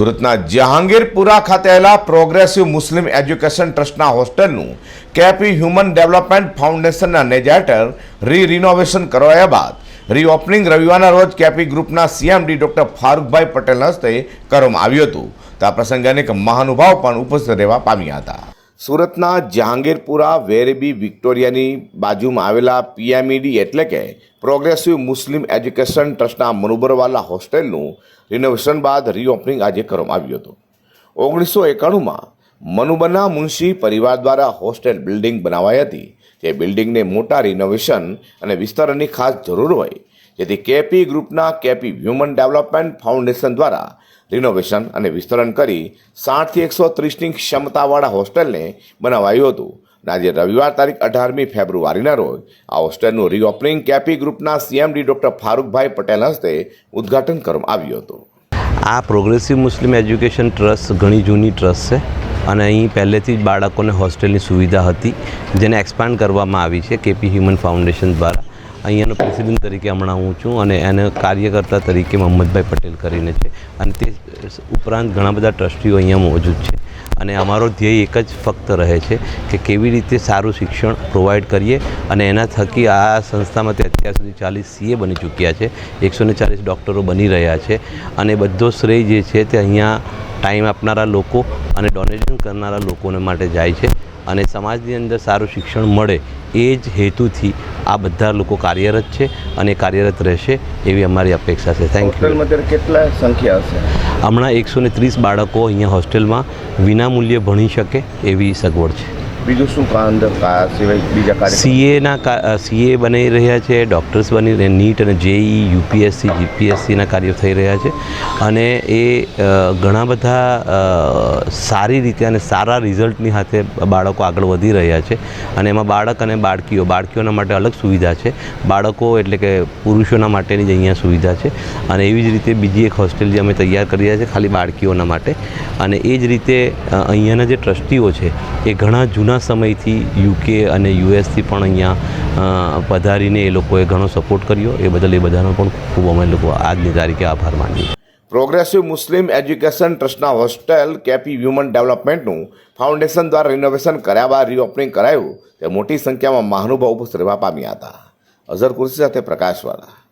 સુરતના જહાંગીરપુરા ખાતે આવેલા પ્રોગ્રેસિવ મુસ્લિમ એજ્યુકેશન ટ્રસ્ટના હોસ્ટેલનું કેપી હ્યુમન ડેવલપમેન્ટ ફાઉન્ડેશનના નેજાટર રી રિનોવેશન કરાયા બાદ રીઓપનિંગ રવિવારના રોજ કેપી ગ્રુપના સીએમડી ડોક્ટર ફારૂકભાઈ પટેલના હસ્તે કરવામાં આવ્યું હતું. તો આ પ્રસંગે અનેક મહાનુભાવ પણ ઉપસ્થિત રહેવા પામ્યા હતા. સુરતના જહાંગીરપુરા, વેરબી, વિક્ટોરિયાની બાજુમાં આવેલા પીએમઈડી એટલે કે પ્રોગ્રેસિવ મુસ્લિમ એજ્યુકેશન ટ્રસ્ટના મનુબરવાલા હોસ્ટેલનું રિનોવેશન બાદ રીઓપનિંગ આજે કરવામાં આવ્યું હતું. ઓગણીસો એકાણુંમાં મનુબના મુનશી પરિવાર દ્વારા હોસ્ટેલ બિલ્ડિંગ બનાવાઈ હતી તે બિલ્ડિંગને મોટા રિનોવેશન અને વિસ્તરણની ખાસ જરૂર હોય જેથી કેપી ગ્રુપના કેપી હ્યુમન ડેવલપમેન્ટ ફાઉન્ડેશન દ્વારા રિનોવેશન અને વિસ્તરણ કરી સાઠથી એકસો ત્રીસની ક્ષમતાવાળા હોસ્ટેલને બનાવાયું હતું. અને આજે રવિવાર તારીખ અઢારમી ફેબ્રુઆરીના રોજ આ હોસ્ટેલનું રીઓપનિંગ કેપી ગ્રુપના સીએમડી ડૉક્ટર ફારૂકભાઈ પટેલ હસ્તે ઉદ્ઘાટન કરવામાં આવ્યું હતું. આ પ્રોગ્રેસિવ મુસ્લિમ એજ્યુકેશન ટ્રસ્ટ ઘણી જૂની ટ્રસ્ટ છે અને અહીં પહેલેથી જ બાળકોને હોસ્ટેલની સુવિધા હતી, જેને એક્સપાન્ડ કરવામાં આવી છે કેપી હ્યુમન ફાઉન્ડેશન દ્વારા. અહીંયાનો પ્રેસિડેન્ટ તરીકે હમણાં હું છું અને એને કાર્યકર્તા તરીકે મોહમ્મદભાઈ પટેલ કરીને છે. અને તે ઉપરાંત ઘણા બધા ટ્રસ્ટીઓ અહીંયા મોજૂદ છે. અને અમારો ધ્યેય એક જ ફક્ત રહે છે કે કેવી રીતે સારું શિક્ષણ પ્રોવાઈડ કરીએ અને એના થકી આ સંસ્થામાં તે અત્યાર સુધી ચાલીસ સીએ બની ચૂક્યા છે. એકસો ને ચાલીસ ડૉક્ટરો બની રહ્યા છે. અને બધો શ્રેય જે છે તે અહીંયા ટાઈમ આપનારા લોકો અને ડોનેશન કરનારા લોકોને માટે જાય છે અને સમાજની અંદર સારું શિક્ષણ મળે એ જ હેતુથી આ બધા લોકો કાર્યરત છે અને કાર્યરત રહેશે એવી અમારી અપેક્ષા છે. થેન્ક યુ કેટલા સંખ્યા હશે? હમણાં એકસો ને ત્રીસ બાળકો અહીંયા હોસ્ટેલમાં વિનામૂલ્યે ભણી શકે એવી સગવડ છે. બીજું શું કામ સિવાય બીજા સીએના સીએ બની રહ્યા છે, ડૉક્ટર્સ બની નીટ અને જેઈ, યુપીએસસી, જીપીએસસીના કાર્યો થઈ રહ્યા છે. અને એ ઘણા બધા સારી રીતે અને સારા રિઝલ્ટની સાથે બાળકો આગળ વધી રહ્યા છે. અને એમાં બાળક અને બાળકીઓ, બાળકીઓના માટે અલગ સુવિધા છે. બાળકો એટલે કે પુરુષોના માટેની જ અહીંયા સુવિધા છે. અને એવી જ રીતે બીજી એક હોસ્ટેલ જે અમે તૈયાર કરી રહ્યા છે, ખાલી બાળકીઓના માટે. અને એ જ રીતે અહીંયાના જે ટ્રસ્ટીઓ છે, એ ઘણા જૂના સમયથી યુકે અને યુએસથી પણ અહીંયા પધારીને એ લોકોએ ઘણો સપોર્ટ કર્યો. એ બદલ એ બધાનો પણ ખૂબ અમે લોકો આજની તારીખે આભાર માનીએ પ્રોગ્રેસિવ મુસ્લિમ એજ્યુકેશન ટ્રસ્ટના હોસ્ટેલ કેપી હ્યુમન ડેવલપમેન્ટનું ફાઉન્ડેશન દ્વારા રિનોવેશન કર્યા બાદ રીઓપનિંગ કરાયું. તે મોટી સંખ્યામાં મહાનુભાવ ઉપસ્થિત રહેવા પામ્યા હતા. અઝર કુર્સી સાથે પ્રકાશવાળા.